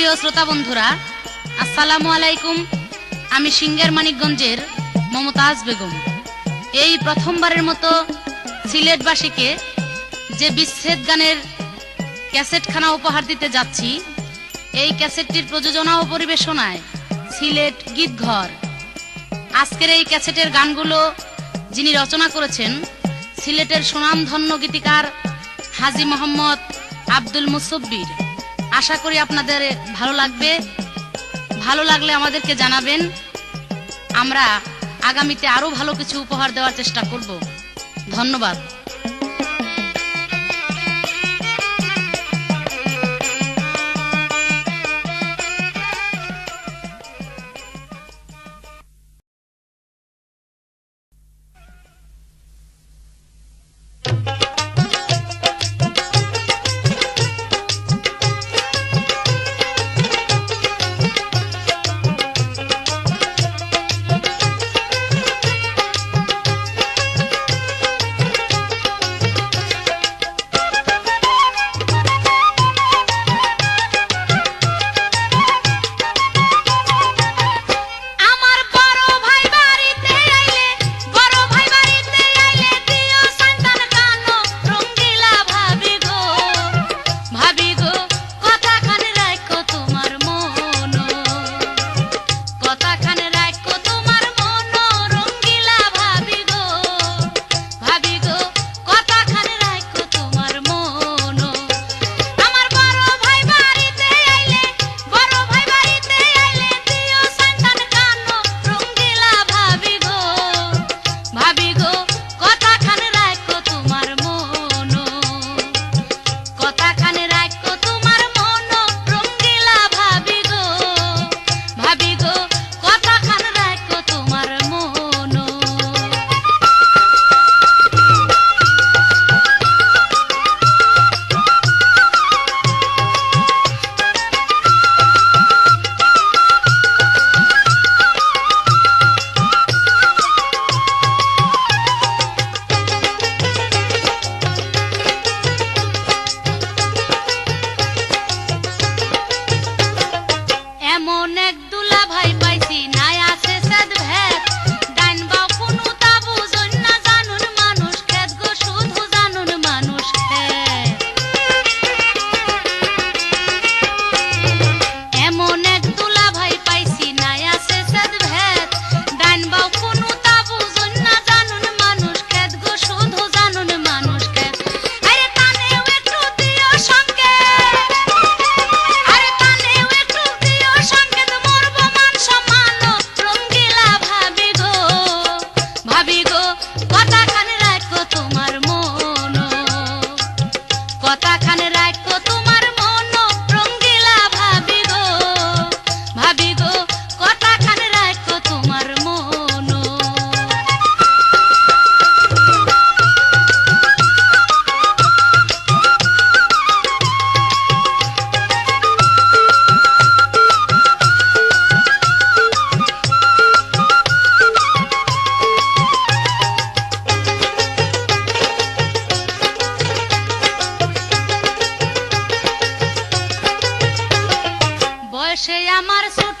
প্রিয় শ্রোতা বন্ধুরা, আসসালামু আলাইকুম। আমি সিঙ্গের মানিকগঞ্জের মমতাজ বেগম। এই প্রথমবারের মতো সিলেটবাসীকে যে বিচ্ছেদ গানের ক্যাসেটখানা উপহার দিতে যাচ্ছি, এই ক্যাসেটটির প্রযোজনা ও পরিবেশনায় সিলেট গীতঘর। আজকের এই ক্যাসেটের গানগুলো যিনি রচনা করেছেন, সিলেটের সুনামধন্য গীতিকার হাজি মোহাম্মদ আব্দুল মুসব্বির। আশা করি আপনাদের ভালো লাগবে। ভালো লাগলে আমাদেরকে জানাবেন। আমরা আগামীতে আরও ভালো কিছু উপহার দেওয়ার চেষ্টা করব। ধন্যবাদ। কথা খানে সে আমার ছোট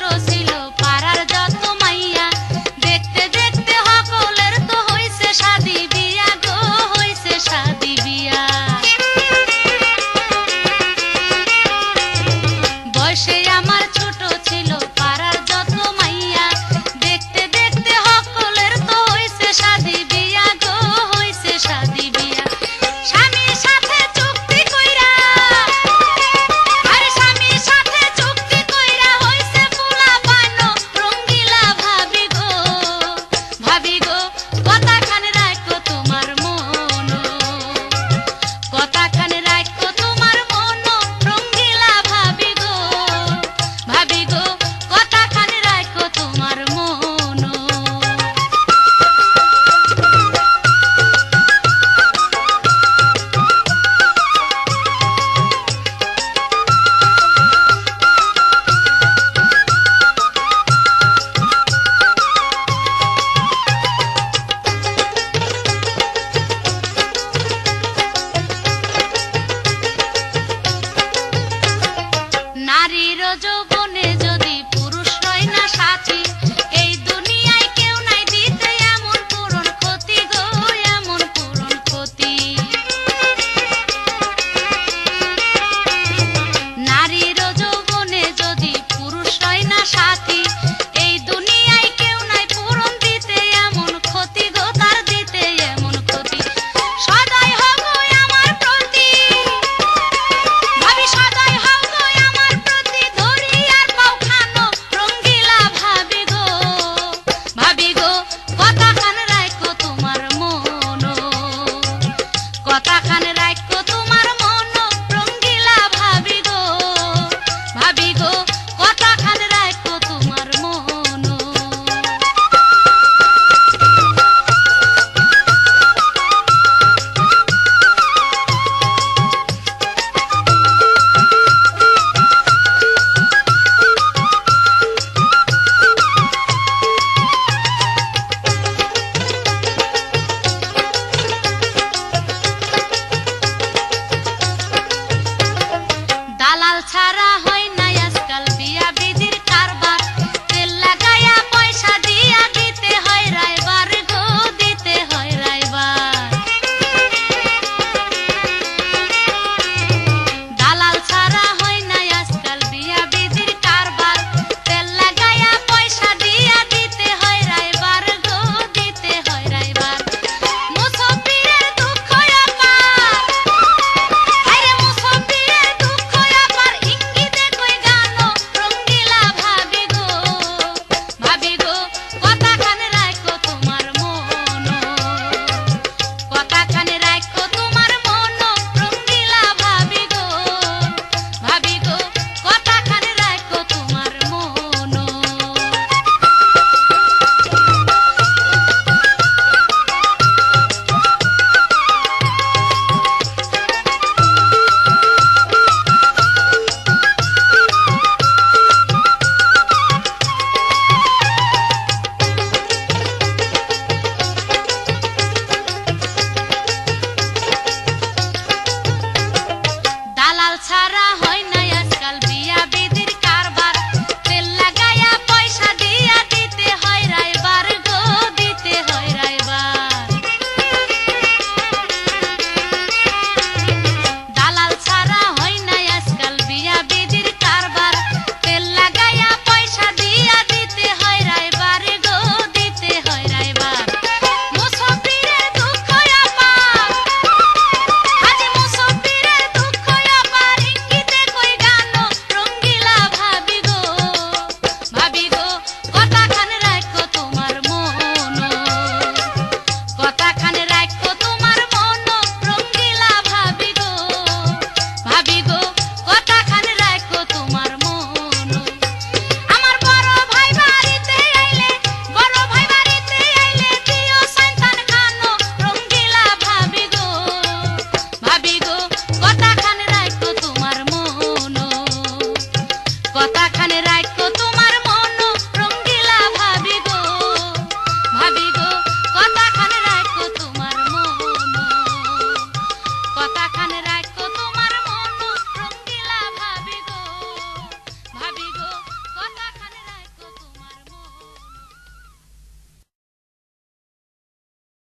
ছাড়া